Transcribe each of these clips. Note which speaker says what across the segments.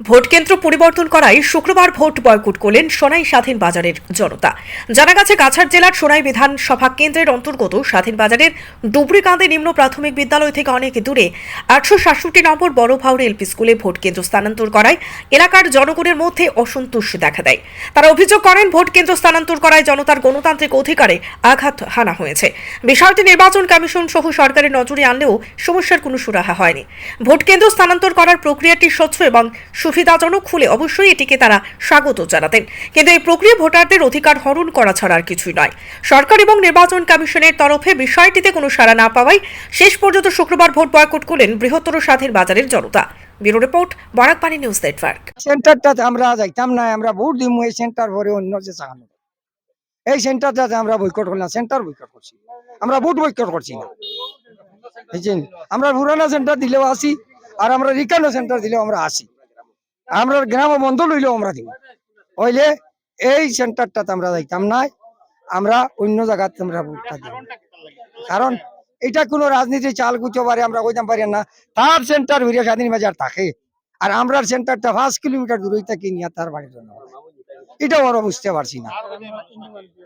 Speaker 1: Vote কেন্দ্র পরিবর্তন করায় শুক্রবার ভোট বয়কট করলেন সোনাই স্বাধীন বাজারের জনতা। জানা গেছে, কাছাড় জেলার সোনাই বিধানসভা কেন্দ্রের অন্তর্গত স্বাধীন বাজারের ডুবরিকান্দে নিম্ন প্রাথমিক বিদ্যালয় থেকে অনেক দূরে আটশো সাতষট্টি নম্বর বড় ভাউরে এলপি স্কুলে ভোট কেন্দ্র স্থানান্তর করায় এলাকার জনগণের মধ্যে অসন্তোষ দেখা দেয়। তারা অভিযোগ করেন ভোট কেন্দ্র স্থানান্তর করায় জনতার গণতান্ত্রিক অধিকারে আঘাত হানা হয়েছে। বিষয়টি নির্বাচন কমিশন সহ সরকারের নজরে আনলেও সমস্যার কোনো সুরাহা হয়নি। ভোটকেন্দ্র স্থানান্তর করার প্রক্রিয়াটি স্বচ্ছ এবং সুবিধাজনক হলে অবশ্যই এটিকে তারা স্বাগত জানাতেন। কিন্তু এই প্রক্রিয়া ভোটারদের অধিকার হরণ করা ছাড়া আর কিছুই নয়। সরকার এবং নির্বাচন কমিশনের তরফে বিষয়টিতে কোনো সাড়া না পাওয়ায় শেষ পর্যন্ত শুক্রবার ভোট বয়কট করলেন বৃহত্তর স্বাধীন বাজারের জনতা। Bureau report, Barakpani news network.
Speaker 2: সেন্টারটাতে আমরা যাইতাম না, আমরা ভোট দিমু এই সেন্টার পরে অন্য যে চাহানো এই সেন্টারটাতে আমরা বৈকট করলাম, সেন্টার বৈকট করছি আমরা ভোট বৈকট করছি না। আমরা পুরানা সেন্টার দিলেও আসি, আর আমরা রিকানো সেন্টার দিলেও আমরা আসি। আমরা গ্রাম বন্ধ লইলেও আমরা দিব। হইলে এই সেন্টারটাতে আমরা যাইতাম না আমরা অন্য জায়গাতে আমরা ভোটটা দিব। কারণ এটা কোনো রাজনীতি চাল গুছো পারে আমরা কইতাম পারি না। তার সেন্টার হইলে স্বাধীন বাজার থাকে। আর আমরা সেন্টারটা পাঁচ কিলোমিটার দূরে থাকি নিয়ে তার বাড়ির জন্য। এটা ওরা বুঝতে পারছি না।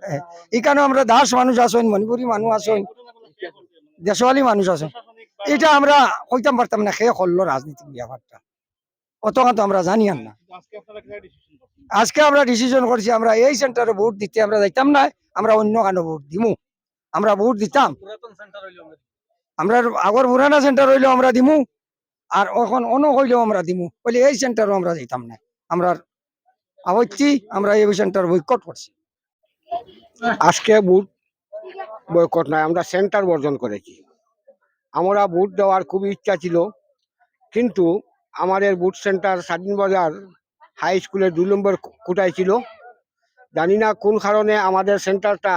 Speaker 2: হ্যাঁ, এখানে আমরা দাস মানুষ আসেন মণিপুরি মানুষ আসেন দেশওয়ালি মানুষ আছেন। এটা আমরা কইতাম পারতাম না খেয়ে করল রাজনীতিক ব্যাপারটা। আমরা জানি আর না। আজকে আমরা ডিসিশন করছি আমরা এই সেন্টারে ভোট দিতে আমরা যাইতাম না আমরা অন্য কানে ভোট দিমু। আমরা ভোট দিতাম। আমরা আগর পুরানা সেন্টার হইলেও আমরা দিমু আর এখন অন্য হইলেও আমরা দিমু। বলে এই সেন্টারও আমরা যাইতাম না। আমরা আবচ্ছি আমরা এই সেন্টার বৈকট করছি।
Speaker 3: আজকে বুট বয়কট নয় আমরা সেন্টার বর্জন করেছি। আমরা বুট দেওয়ার খুব ইচ্ছা ছিল কিন্তু আমাদের বুট সেন্টার স্বাধীন বাজার হাই স্কুলের দুই নম্বর কোটায় ছিল। জানি না কোন কারণে আমাদের সেন্টারটা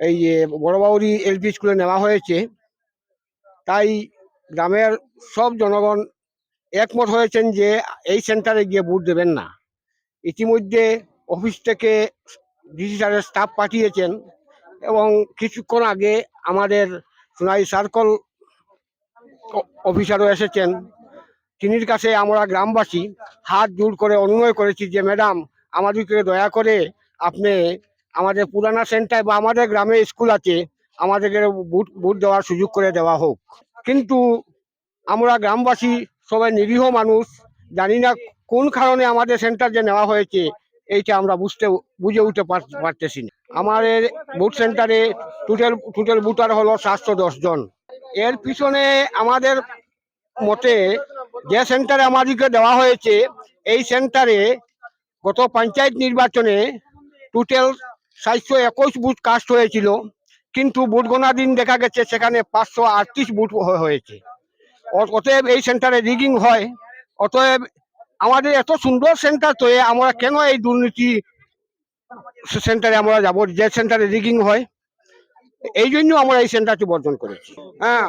Speaker 3: এই যে বড়বাউরি এলপি স্কুলে নেওয়া হয়েছে। তাই গ্রামের সব জনগণ একমত হয়েছেন যে এই সেন্টারে গিয়ে বুট দেবেন না। ইতিমধ্যে অফিস থেকে ডিসি স্যারের স্টাফ পাঠিয়েছেন এবং কিছুক্ষণ আগে আমাদের সোনাই সার্কল অফিসারও এসেছেন। তিনির কাছে আমরা গ্রামবাসী হাত জোর করে অনুনয় করেছি যে, ম্যাডাম, আমাদেরকে দয়া করে আপনি আমাদের পুরানা সেন্টার বা আমাদের গ্রামে স্কুল আছে, আমাদেরকে বুট বুট দেওয়ার সুযোগ করে দেওয়া হোক। কিন্তু আমরা গ্রামবাসী সবাই নিরীহ মানুষ, জানি না কোন কারণে আমাদের সেন্টার যে নেওয়া হয়েছে, এইটা আমরা বুঝতে, বুঝে উঠতে পার- পারতেছি না। আমাদের বুট সেন্টারে টোটাল টোটাল বুটার হলো সাতশো দশ জন। এর পিছনে আমাদের মতে যে সেন্টারে আমাদেরকে দেওয়া হয়েছে, এই সেন্টারে গত পঞ্চায়েত নির্বাচনে টোটাল সাতশো একুশ বুথ কাস্ট হয়েছিল, কিন্তু ভোট গোনা দিন দেখা গেছে, সেখানে পাঁচশো আটত্রিশ বুথ হয়েছে। অতএব এই সেন্টারে রিগিং হয়। অতএব আমাদের এত সুন্দর সেন্টার তো আমরা কেন এই দুর্নীতি সেন্টারে আমরা যাব, যে সেন্টারে রিগিং হয়? এই জন্য আমরা এই সেন্টারটি বর্জন করেছি। হ্যাঁ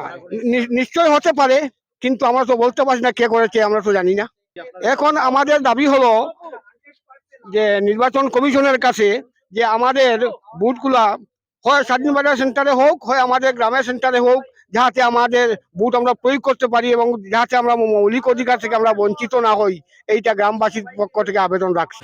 Speaker 3: নিশ্চয় হতে পারে। কিন্তু আমরা তো বলতে পারছি না কে করেছে, আমরা তো জানি না। এখন আমাদের দাবি হলো যে নির্বাচন কমিশনের কাছে যে আমাদের বুথগুলা হয় স্বাধীন বাজার সেন্টারে হোক, হয় আমাদের গ্রামের সেন্টারে হোক, যাতে আমাদের বুথ আমরা প্রয়োগ করতে পারি এবং যাতে আমরা মৌলিক অধিকার থেকে আমরা বঞ্চিত না হই, এইটা গ্রামবাসীর পক্ষ থেকে আবেদন রাখছি।